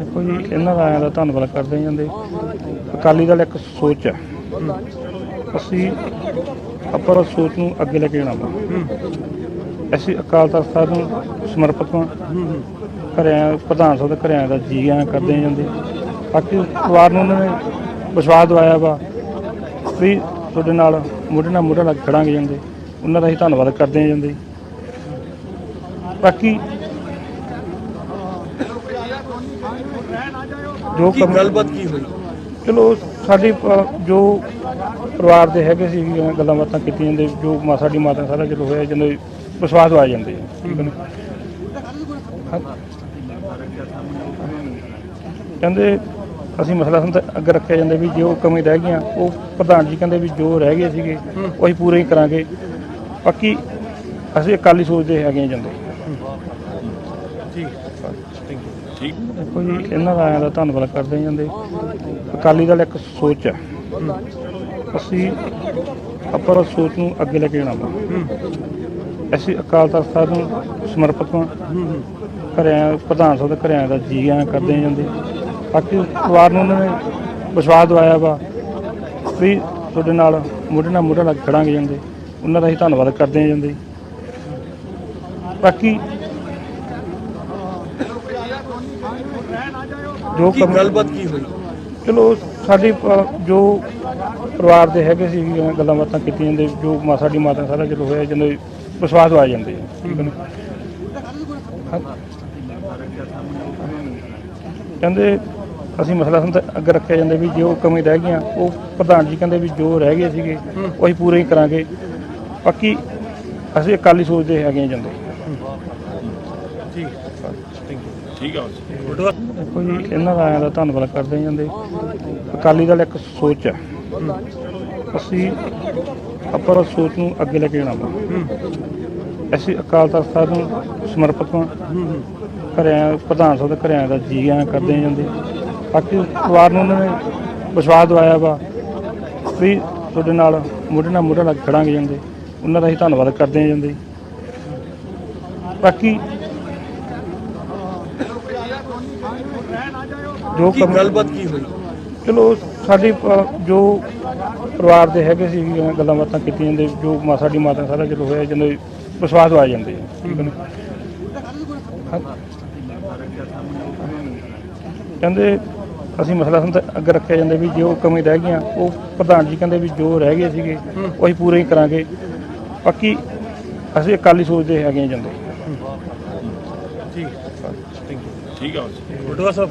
ਦੇਖੋ ਜੀ, ਇਹਨਾਂ ਦਾ ਆਇਆਂ ਦਾ ਧੰਨਵਾਦ ਕਰਦੇ ਜਾਂਦੇ ਅਕਾਲੀ ਦਲ ਇੱਕ ਸੋਚ ਹੈ। ਅਸੀਂ ਆਪਾਂ ਉਸ ਸੋਚ ਨੂੰ ਅੱਗੇ ਲੈ ਕੇ ਜਾਣਾ ਵਾ। ਅਸੀਂ ਅਕਾਲ ਤਖਤ ਸਾਹਿਬ ਨੂੰ ਸਮਰਪਿਤ ਹਾਂ। ਘਰਿਆਂ ਪ੍ਰਧਾਨ ਸਾਹਿਬ ਦੇ ਘਰਿਆਂ ਦਾ ਜੀ ਆਇਆਂ ਕਰਦੇ ਜਾਂਦੇ ਬਾਕੀ ਪਰਿਵਾਰ ਨੂੰ ਉਹਨਾਂ ਨੇ ਵਿਸ਼ਵਾਸ ਦਵਾਇਆ ਵਾ ਵੀ ਤੁਹਾਡੇ ਨਾਲ ਮੋਢੇ ਨਾਲ ਮੋਢਾ ਲੱਗ ਕੇ ਖੜਾਂਗੇ ਜਾਂਦੇ ਉਹਨਾਂ ਦਾ ਹੀ ਧੰਨਵਾਦ ਕਰਦੇ ਹਾਂ ਜਾਂਦੇ ਬਾਕੀ ਜੋ ਕੀ ਗੱਲਬਾਤ ਕੀ ਹੋਈ? ਚਲੋ ਸਾਡੀ ਜੋ ਪਰਿਵਾਰ ਦੇ ਹੈਗੇ ਸੀ ਗੱਲਾਂ ਬਾਤਾਂ ਕੀਤੀਆਂ ਜਾਂਦੇ ਜੋ ਮਾ ਸਾਡੀ ਮਾਤਾ ਸਾਰਾ ਚਲੋ ਹੋਇਆ ਜਦੋਂ ਵਿਸ਼ਵਾਸ ਆ ਜਾਂਦੇ ਆ ਠੀਕ ਹੈ ਨਾ? ਹਾਂ। ਕਹਿੰਦੇ ਅਸੀਂ ਮਸਲਾ ਸੰਤ ਅੱਗੇ ਰੱਖਿਆ ਜਾਂਦੇ ਵੀ ਜੋ ਕਮੀ ਰਹਿ ਗਈਆਂ ਉਹ ਪ੍ਰਧਾਨ ਜੀ ਕਹਿੰਦੇ ਵੀ ਜੋ ਰਹਿ ਗਏ ਸੀਗੇ ਉਹ ਅਸੀਂ ਪੂਰੇ ਹੀ ਕਰਾਂਗੇ। ਬਾਕੀ ਅਸੀਂ ਅਕਾਲੀ ਸੋਚਦੇ ਹੈਗੇ ਹਾਂ ਜਾਂਦੇ। ਠੀਕ। ਦੇਖੋ ਜੀ ਇਹਨਾਂ ਦਾ ਆਇਆਂ ਦਾ ਧੰਨਵਾਦ ਕਰਦੇ ਹਾਂ ਜਾਂਦੇ ਅਕਾਲੀ ਦਲ ਇੱਕ ਸੋਚ ਹੈ। ਅਸੀਂ ਆਪਾਂ ਉਹ ਸੋਚ ਨੂੰ ਅੱਗੇ ਲੈ ਕੇ ਜਾਣਾ ਵਾ। ਅਸੀਂ ਅਕਾਲ ਤਖਤ ਸਾਹਿਬ ਨੂੰ ਸਮਰਪਿਤ ਹਾਂ। ਘਰਿਆਂ ਪ੍ਰਧਾਨ ਸਾਹਿਬ ਦੇ ਘਰਿਆਂ ਦਾ ਜੀ ਆਇਆਂ ਕਰਦੇ ਹਾਂ ਜਾਂਦੇ ਬਾਕੀ ਪਰਿਵਾਰ ਨੂੰ ਉਹਨਾਂ ਨੇ ਵਿਸ਼ਵਾਸ ਦਵਾਇਆ ਵਾ ਵੀ ਤੁਹਾਡੇ ਨਾਲ ਮੋਢੇ ਨਾਲ ਮੋਢਾ ਲੱਗ ਖੜਾਂਗੇ ਜਾਂਦੇ ਉਹਨਾਂ ਦਾ ਅਸੀਂ ਧੰਨਵਾਦ ਕਰਦੇ ਹਾਂ ਜਾਂਦੇ ਬਾਕੀ ਜੋ ਕੀ ਗੱਲਬਾਤ ਕੀ ਹੋਈ? ਚਲੋ ਸਾਡੀ ਜੋ ਪਰਿਵਾਰ ਦੇ ਹੈਗੇ ਸੀ ਗੱਲਾਂ ਬਾਤਾਂ ਕੀਤੀਆਂ ਜਾਂਦੇ ਜੋ ਮਾ ਸਾਡੀ ਮਾਤਾ ਸਾਰਾ ਚਲੋ ਹੋਇਆ ਜਦੋਂ ਵਿਸ਼ਵਾਸ ਆ ਜਾਂਦੇ ਆ ਠੀਕ ਹੈ ਨਾ? ਹਾਂ। ਕਹਿੰਦੇ ਅਸੀਂ ਮਸਲਾ ਸੰਤ ਅੱਗੇ ਰੱਖਿਆ ਜਾਂਦੇ ਵੀ ਜੋ ਕਮੀ ਰਹਿ ਗਈਆਂ ਉਹ ਪ੍ਰਧਾਨ ਜੀ ਕਹਿੰਦੇ ਵੀ ਜੋ ਰਹਿ ਗਏ ਸੀਗੇ ਉਹ ਅਸੀਂ ਪੂਰੇ ਹੀ ਕਰਾਂਗੇ। ਬਾਕੀ ਅਸੀਂ ਅਕਾਲੀ ਸੋਚਦੇ ਹੈਗੇ ਹਾਂ ਜਾਂਦੇ। ਠੀਕ ਆ ਦੇਖੋ ਜੀ, ਇਹਨਾਂ ਦਾ ਆਇਆਂ ਦਾ ਧੰਨਵਾਦ ਕਰਦੇ ਜਾਂਦੇ ਅਕਾਲੀ ਦਲ ਇੱਕ ਸੋਚ ਹੈ। ਅਸੀਂ ਆਪਾਂ ਉਸ ਸੋਚ ਨੂੰ ਅੱਗੇ ਲੈ ਕੇ ਜਾਣਾ ਵਾ। ਅਸੀਂ ਅਕਾਲ ਤਖਤ ਸਾਹਿਬ ਨੂੰ ਸਮਰਪਿਤ ਹਾਂ। ਘਰਿਆਂ ਪ੍ਰਧਾਨ ਸਾਹਿਬ ਦੇ ਘਰਿਆਂ ਦਾ ਜੀ ਆਇਆਂ ਕਰਦੇ ਜਾਂਦੇ ਬਾਕੀ ਪਰਿਵਾਰ ਨੂੰ ਉਹਨਾਂ ਨੇ ਵਿਸ਼ਵਾਸ ਦਵਾਇਆ ਵਾ ਵੀ ਤੁਹਾਡੇ ਨਾਲ ਮੋਢੇ ਨਾਲ ਮੋਢਾ ਲੱਗ ਕੇ ਖੜਾਂਗੇ ਜਾਂਦੇ ਉਹਨਾਂ ਦਾ ਅਸੀਂ ਧੰਨਵਾਦ ਕਰਦੇ ਹਾਂ ਜਾਂਦੇ ਬਾਕੀ ਜੋ ਕੀ ਗੱਲਬਾਤ ਕੀ ਹੋਈ? ਚਲੋ ਸਾਡੀ ਜੋ ਪਰਿਵਾਰ ਦੇ ਹੈਗੇ ਸੀ ਗੱਲਾਂ ਬਾਤਾਂ ਕੀਤੀਆਂ ਜਾਂਦੇ ਜੋ ਮਾ ਸਾਡੀ ਮਾਤਾ ਸਾਰਾ ਚਲੋ ਹੋਇਆ ਜਦੋਂ ਵਿਸ਼ਵਾਸ ਆ ਜਾਂਦੇ ਆ ਠੀਕ ਹੈ ਨਾ? ਹਾਂ। ਕਹਿੰਦੇ ਅਸੀਂ ਮਸਲਾ ਸੰਤ ਅੱਗੇ ਰੱਖਿਆ ਜਾਂਦੇ ਵੀ ਜੋ ਕਮੀ ਰਹਿ ਗਈਆਂ ਉਹ ਪ੍ਰਧਾਨ ਜੀ ਕਹਿੰਦੇ ਵੀ ਜੋ ਰਹਿ ਗਏ ਸੀਗੇ ਉਹ ਅਸੀਂ ਪੂਰੇ ਹੀ ਕਰਾਂਗੇ। ਬਾਕੀ ਅਸੀਂ ਅਕਾਲੀ ਸੋਚਦੇ ਹੈਗੇ ਹਾਂ ਜਾਂਦੇ। ਠੀਕ। ਠੀਕ ਆ। ਬਟਵਾ ਸਾਹਿਬ